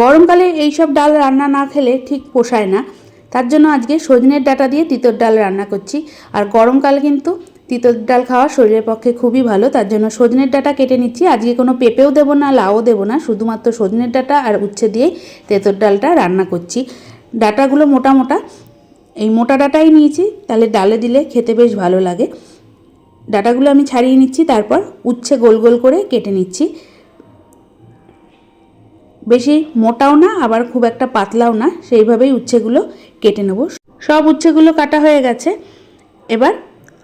গরমকালে এইসব ডাল রান্না না খেলে ঠিক পোষায় না। তার জন্য আজকে সজনের ডাটা দিয়ে তিতর ডাল রান্না করছি। আর গরমকাল কিন্তু তিতর ডাল খাওয়া শরীরের পক্ষে খুবই ভালো, তার জন্য সজনের ডাটা কেটে নিচ্ছি। আজকে কোনো পেঁপেও দেবো না, লাউও দেবো না, শুধুমাত্র সজনের ডাটা আর উচ্ছে দিয়ে তেঁতর ডালটা রান্না করছি। ডাটাগুলো মোটা মোটা। এই মোটা ডাটাই নিয়েছি, তাহলে ডালে দিলে খেতে বেশ ভালো লাগে। ডাটাগুলো আমি ছাড়িয়ে নিচ্ছি, তারপর উচ্ছে গোল গোল করে কেটে নিচ্ছি। বেশি মোটাও না, আবার খুব একটা পাতলাও না। সেইভাবেই উচ্ছেগুলো কেটে নেব। সব উচ্ছেগুলো কাটা হয়ে গেছে। এবার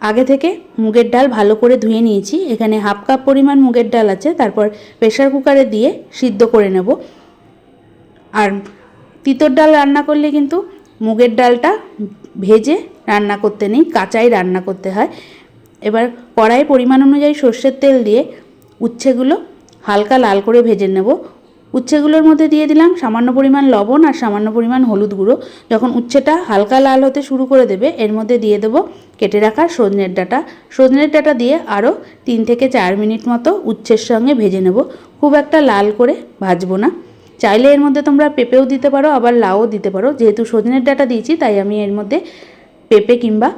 আগে থেকে মুগের ডাল ভালো করে ধুয়ে নিয়েছি। এখানে হাফ কাপ পরিমাণ মুগের ডাল আছে, তারপর প্রেশার কুকারে দিয়ে সিদ্ধ করে নেব। আর তিতর ডাল রান্না করলে কিন্তু মুগের ডালটা ভেজে রান্না করতে নেই, কাঁচাই রান্না করতে হয়। এবার কড়াই পরিমাণ অনুযায়ী সর্ষের তেল দিয়ে উচ্ছেগুলো হালকা লাল করে ভেজে নেব। উচ্ছেগুলোর মধ্যে দিয়ে দিলাম সামান্য পরিমাণ লবণ আর সামান্য পরিমাণ হলুদ গুঁড়ো। যখন উচ্ছেটা হালকা লাল হতে শুরু করে দেবে, এর মধ্যে দিয়ে দেবো কেটে রাখা সজনের ডাটা। সজনের ডাটা দিয়ে আরও তিন থেকে চার মিনিট মতো উচ্ছের সঙ্গে ভেজে নেব। খুব একটা লাল করে ভাজবো না। চাইলে এর মধ্যে তোমরা পেঁপেও দিতে পারো, আবার লাউও দিতে পারো। যেহেতু সজনের ডাটা দিয়েছি, তাই আমি এর মধ্যে পেঁপে কিংবা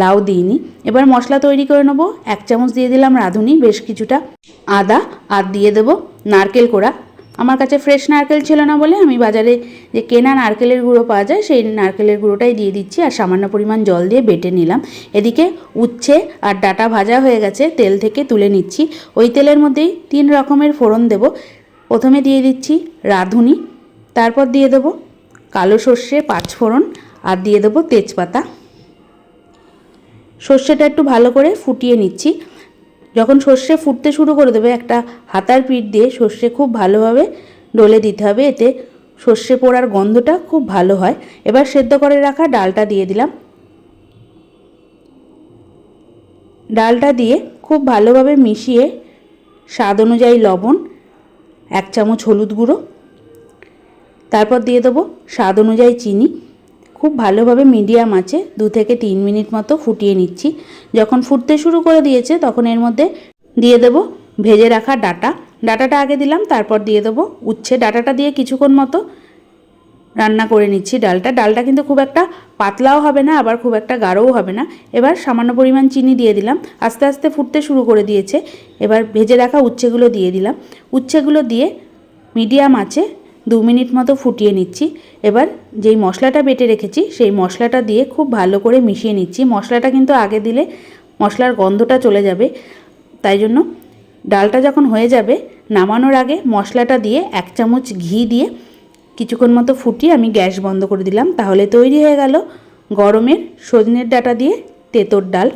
লাউ দিইনি। এবার মশলা তৈরি করে নেব। এক চামচ দিয়ে দিলাম রাঁধুনি, বেশ কিছুটা আদা, আর দিয়ে দেবো নারকেল কোড়া। আমার কাছে ফ্রেশ নারকেল ছিল না বলে আমি বাজারে যে কেনা নারকেলের গুঁড়ো পাওয়া যায়, সেই নারকেলের গুঁড়োটাই দিয়ে দিচ্ছি আর সামান্য পরিমাণ জল দিয়ে বেটে নিলাম। এদিকে উচ্ছে আর ডাটা ভাজা হয়ে গেছে, তেল থেকে তুলে নিচ্ছি। ওই তেলের মধ্যেই তিন রকমের ফোড়ন দেব। প্রথমে দিয়ে দিচ্ছি রাঁধুনি, তারপর দিয়ে দেবো কালো সর্ষে পাঁচ ফোড়ন আর দিয়ে দেবো তেজপাতা। সর্ষেটা একটু ভালো করে ফুটিয়ে নিচ্ছি। যখন সর্ষে ফুটতে শুরু করে দেবে, একটা হাতার পিঠ দিয়ে সর্ষে খুব ভালোভাবে ডলে দিতে হবে। এতে সর্ষে পোড়ার গন্ধটা খুব ভালো হয়। এবার সেদ্ধ করে রাখা ডালটা দিয়ে দিলাম। ডালটা দিয়ে খুব ভালোভাবে মিশিয়ে স্বাদ অনুযায়ী লবণ, এক চামচ হলুদ গুঁড়ো, তারপর দিয়ে দেবো স্বাদ অনুযায়ী চিনি। খুব ভালোভাবে মিডিয়াম আছে, দু থেকে তিন মিনিট মতো ফুটিয়ে নিচ্ছি। যখন ফুটতে শুরু করে দিয়েছে, তখন এর মধ্যে দিয়ে দেবো ভেজে রাখা ডাটা। ডাটাটা আগে দিলাম, তারপর দিয়ে দেবো উচ্ছে। ডাটাটা দিয়ে কিছুক্ষণ মতো রান্না করে নিচ্ছি ডালটা। ডালটা কিন্তু খুব একটা পাতলাও হবে না, আবার খুব একটা গাঢ়ও হবে না। এবার সামান্য পরিমাণ চিনি দিয়ে দিলাম। আস্তে আস্তে ফুটতে শুরু করে দিয়েছে। এবার ভেজে রাখা উচ্ছেগুলো দিয়ে দিলাম। উচ্ছেগুলো দিয়ে মিডিয়াম আছে দু মিনিট মতো ফুটিয়ে নিচ্ছি। এবার যেই মশলাটা বেটে রেখেছি, সেই মশলাটা দিয়ে খুব ভালো করে মিশিয়ে নিচ্ছি। মশলাটা কিন্তু আগে দিলে মশলার গন্ধটা চলে যাবে। তাই জন্য ডালটা যখন হয়ে যাবে, নামানোর আগে মশলাটা দিয়ে এক চামচ ঘি দিয়ে কিছুক্ষণ মতো ফুটিয়ে আমি গ্যাস বন্ধ করে দিলাম। তাহলে তৈরি হয়ে গেল গরমের সজনের ডাটা দিয়ে তেঁতোর ডাল।